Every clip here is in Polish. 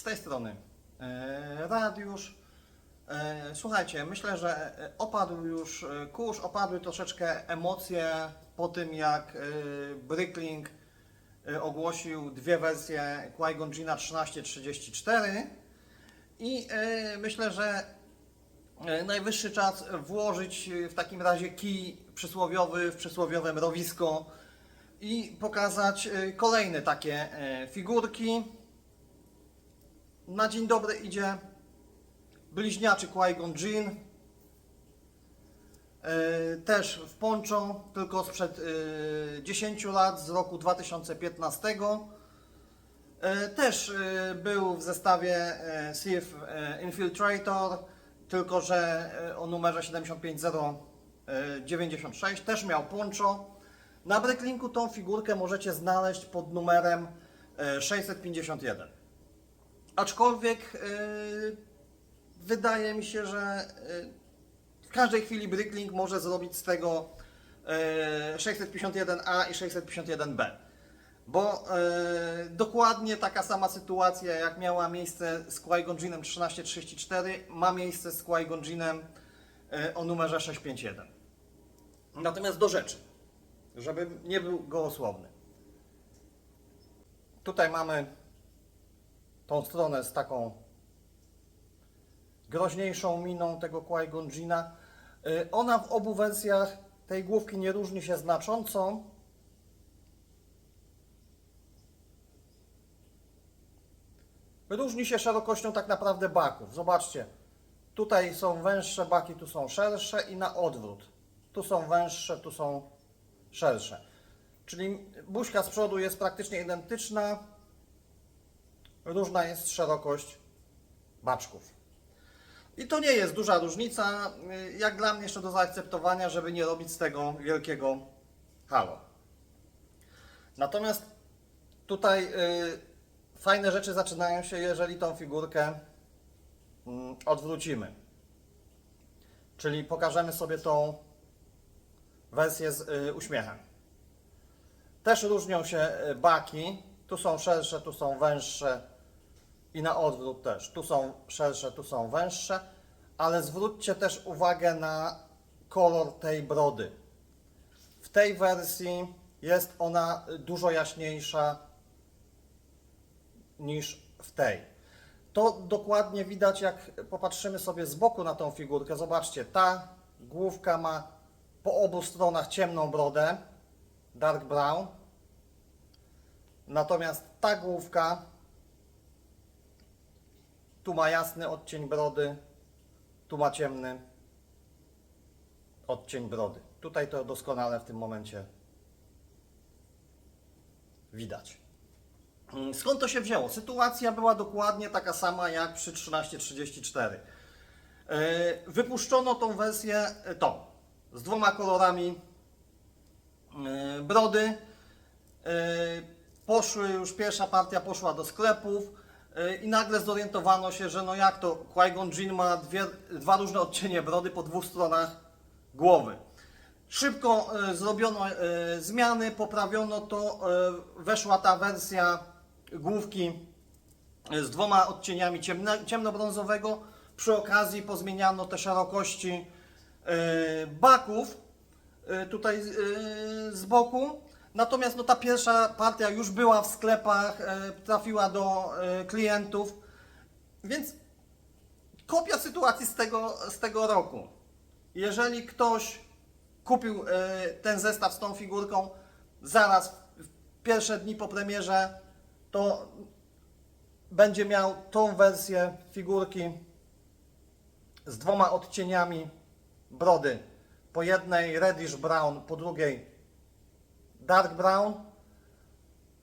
z tej strony e, Radiusz. E, Słuchajcie, myślę, że e, opadł już kurz, opadły troszeczkę emocje po tym, jak Bricklink e, ogłosił dwie wersje Qui-Gon Jina 1334 i myślę, że najwyższy czas włożyć w takim razie kij przysłowiowy w przysłowiowe mrowisko i pokazać kolejne takie figurki. Na dzień dobry idzie bliźniaczy Qui-Gon. E, Też w poncho, tylko sprzed e, 10 lat, z roku 2015. E, Też e, był w zestawie e, Sith e, Infiltrator, tylko że e, o numerze 75096. Też miał poncho. Na Bricklinku tą figurkę możecie znaleźć pod numerem e, 651. Aczkolwiek e, wydaje mi się, że e, w każdej chwili Bricklink może zrobić z tego e, 651A i 651B. Bo e, dokładnie taka sama sytuacja, jak miała miejsce z Qui-Gon Jinem 1334, ma miejsce z Qui-Gon e, o numerze 651. Natomiast do rzeczy, żebym nie był gołosłowny. Tutaj mamy tą stronę z taką groźniejszą miną tego Jina. Y, Ona w obu wersjach tej główki nie różni się znacząco. Różni się szerokością tak naprawdę baków. Zobaczcie, tutaj są węższe baki, tu są szersze i na odwrót. Tu są węższe, tu są szersze. Czyli buźka z przodu jest praktycznie identyczna, różna jest szerokość baczków. I to nie jest duża różnica, y, jak dla mnie jeszcze do zaakceptowania, żeby nie robić z tego wielkiego halo. Natomiast tutaj y, fajne rzeczy zaczynają się, jeżeli tą figurkę mm, odwrócimy. Czyli pokażemy sobie tą wersję z y, uśmiechem. Też różnią się baki. Tu są szersze, tu są węższe i na odwrót też. Tu są szersze, tu są węższe, ale zwróćcie też uwagę na kolor tej brody. W tej wersji jest ona dużo jaśniejsza niż w tej. To dokładnie widać, jak popatrzymy sobie z boku na tą figurkę. Zobaczcie, ta główka ma po obu stronach ciemną brodę, dark brown. Natomiast ta główka tu ma jasny odcień brody, tu ma ciemny odcień brody. Tutaj to doskonale w tym momencie widać. Mm, Skąd to się wzięło? Sytuacja była dokładnie taka sama jak przy 1334. Yy, Wypuszczono tą wersję e, tą z dwoma kolorami yy, brody. Yy, Poszły już pierwsza partia poszła do sklepów yy, i nagle zorientowano się, że no jak to Qui-Gon Jinn ma dwie, dwa różne odcienie brody po dwóch stronach głowy. Szybko e, zrobiono e, zmiany, poprawiono to, e, weszła ta wersja główki z dwoma odcieniami ciemne, ciemnobrązowego. Przy okazji pozmieniano te szerokości baków tutaj z boku. Natomiast no, ta pierwsza partia już była w sklepach, e, trafiła do e, klientów, więc kopia sytuacji z tego, z tego roku. Jeżeli ktoś kupił e, ten zestaw z tą figurką zaraz w pierwsze dni po premierze, to będzie miał tą wersję figurki z dwoma odcieniami brody. Po jednej reddish brown, po drugiej dark brown.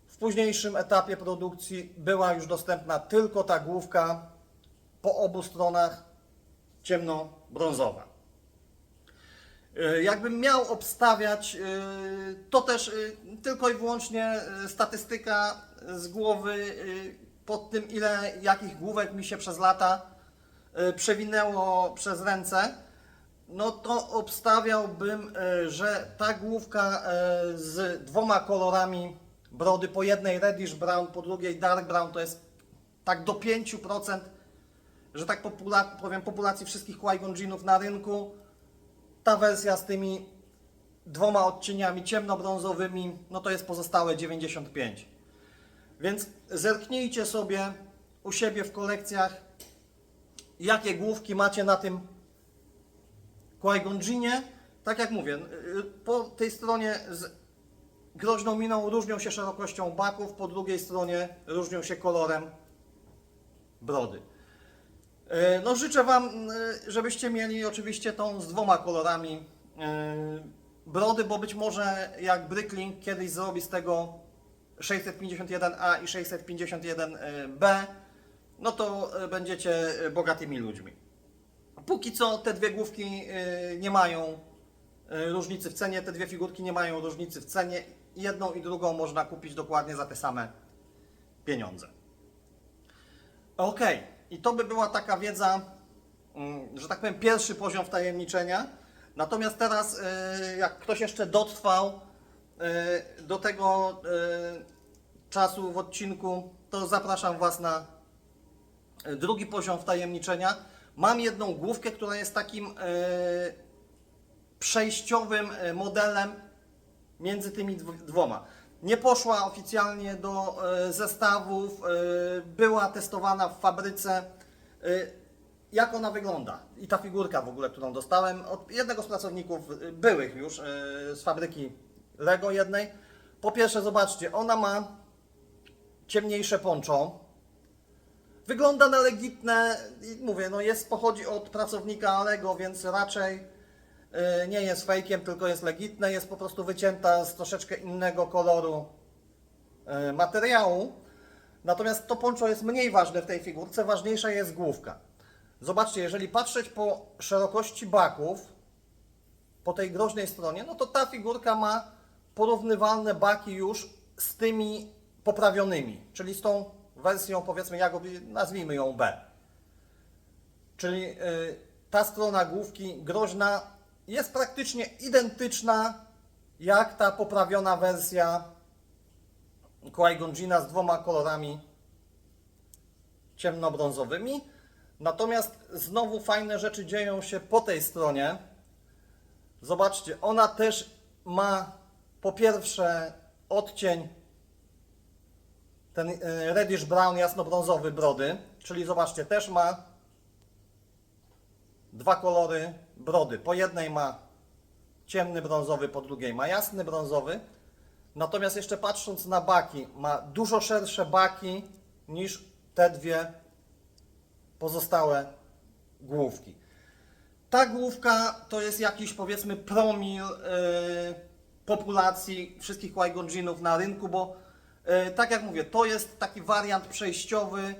W późniejszym etapie produkcji była już dostępna tylko ta główka po obu stronach ciemno-brązowa. E, Jakbym miał obstawiać, e, to też e, tylko i wyłącznie statystyka z głowy pod tym, ile jakich główek mi się przez lata przewinęło przez ręce, no to obstawiałbym, e, że ta główka e, z dwoma kolorami brody, po jednej reddish brown, po drugiej dark brown, to jest tak do 5%, że tak popula powiem, populacji wszystkich Jinnów na rynku, ta wersja z tymi dwoma odcieniami ciemnobrązowymi, no to jest pozostałe 95. Więc zerknijcie sobie u siebie w kolekcjach, jakie główki macie na tym Qui-Gon. Tak jak mówię, y, po tej stronie z groźną miną różnią się szerokością baków, po drugiej stronie różnią się kolorem brody. E, No życzę Wam, e, żebyście mieli oczywiście tą z dwoma kolorami brody, bo być może jak Bricklink kiedyś zrobi z tego 651A i 651B, no to będziecie bogatymi ludźmi. Póki co te dwie główki e, nie mają e, różnicy w cenie, te dwie figurki nie mają różnicy w cenie. Jedną i drugą można kupić dokładnie za te same pieniądze. Ok, i to by była taka wiedza, mm, że tak powiem, pierwszy poziom wtajemniczenia. Natomiast teraz, y, jak ktoś jeszcze dotrwał y, do tego y, czasu w odcinku, to zapraszam Was na y, drugi poziom wtajemniczenia. Mam jedną główkę, która jest takim y, przejściowym y, modelem między tymi dw- dwoma. Nie poszła oficjalnie do e, zestawów, e, była testowana w fabryce. E, jak ona wygląda? I ta figurka w ogóle, którą dostałem od jednego z pracowników e, byłych już e, z fabryki Lego jednej. Po pierwsze, zobaczcie, ona ma ciemniejsze poncho. Wygląda na legitne, mówię, no jest, pochodzi od pracownika Lego, więc raczej y, nie jest fejkiem, tylko jest legitne, jest po prostu wycięta z troszeczkę innego koloru y, materiału. Natomiast to poncho jest mniej ważne w tej figurce, ważniejsza jest główka. Zobaczcie, jeżeli patrzeć po szerokości baków, po tej groźnej stronie, no to ta figurka ma porównywalne baki już z tymi poprawionymi, czyli z tą wersją, powiedzmy, jak nazwijmy ją B. Czyli y, ta strona główki groźna jest praktycznie identyczna jak ta poprawiona wersja Jinna z dwoma kolorami ciemnobrązowymi. Natomiast znowu fajne rzeczy dzieją się po tej stronie. Zobaczcie, ona też ma po pierwsze odcień ten y, reddish brown jasnobrązowy brody, czyli zobaczcie, też ma dwa kolory brody. Po jednej ma ciemny brązowy, po drugiej ma jasny brązowy. Natomiast jeszcze patrząc na baki, ma dużo szersze baki niż te dwie pozostałe główki. Ta główka to jest jakiś powiedzmy promil yy, populacji wszystkich Qui-Gon na rynku, bo tak jak mówię, to jest taki wariant przejściowy,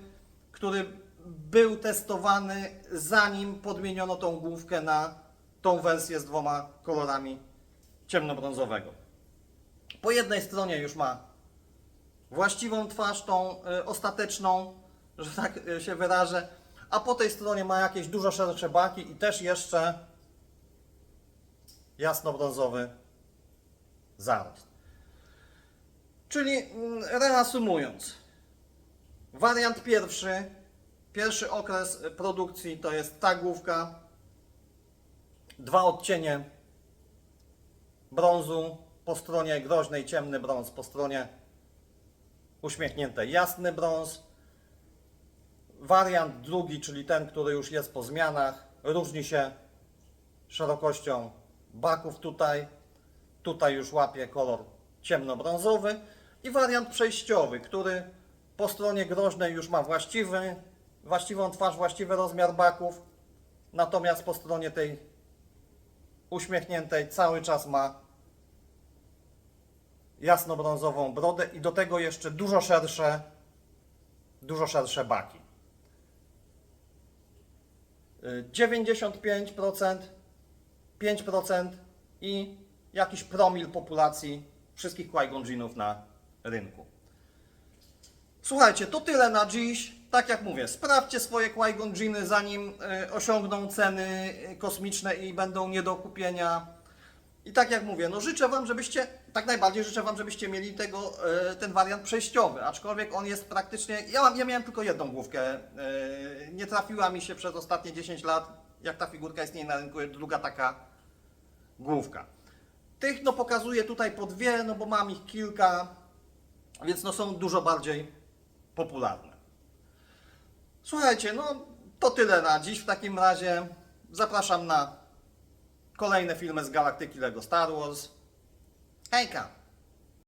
który był testowany zanim podmieniono tą główkę na tą wersję z dwoma kolorami ciemnobrązowego. Po jednej stronie już ma właściwą twarz, tą y, ostateczną, że tak y, się wyrażę, a po tej stronie ma jakieś dużo szersze baki i też jeszcze jasnobrązowy zarost. Czyli mm, reasumując, wariant pierwszy, pierwszy okres produkcji to jest ta główka, dwa odcienie brązu po stronie groźnej, ciemny brąz, po stronie uśmiechniętej, jasny brąz. Wariant drugi, czyli ten, który już jest po zmianach, różni się szerokością baków tutaj. Tutaj już łapie kolor ciemnobrązowy. I wariant przejściowy, który po stronie groźnej już ma właściwy, właściwą twarz, właściwy rozmiar baków. Natomiast po stronie tej uśmiechniętej cały czas ma jasnobrązową brodę i do tego jeszcze dużo szersze, dużo szersze baki. Y, 95%, 5% i jakiś promil populacji wszystkich Jinnów na rynku. Słuchajcie, to tyle na dziś. Tak jak mówię, sprawdźcie swoje Qui-Gon zanim y, osiągną ceny y, kosmiczne i będą nie do kupienia. I tak jak mówię, no życzę Wam, żebyście, tak najbardziej życzę Wam, żebyście mieli tego, e, ten wariant przejściowy, aczkolwiek on jest praktycznie, ja, mam, ja miałem tylko jedną główkę, e, nie trafiła mi się przez ostatnie 10 lat, jak ta figurka istnieje na rynku, druga taka główka. Tych no pokazuję tutaj po dwie, no bo mam ich kilka, więc no są dużo bardziej popularne. Słuchajcie, no to tyle na dziś w takim razie. Zapraszam na kolejne filmy z Galaktyki Lego Star Wars. Hejka!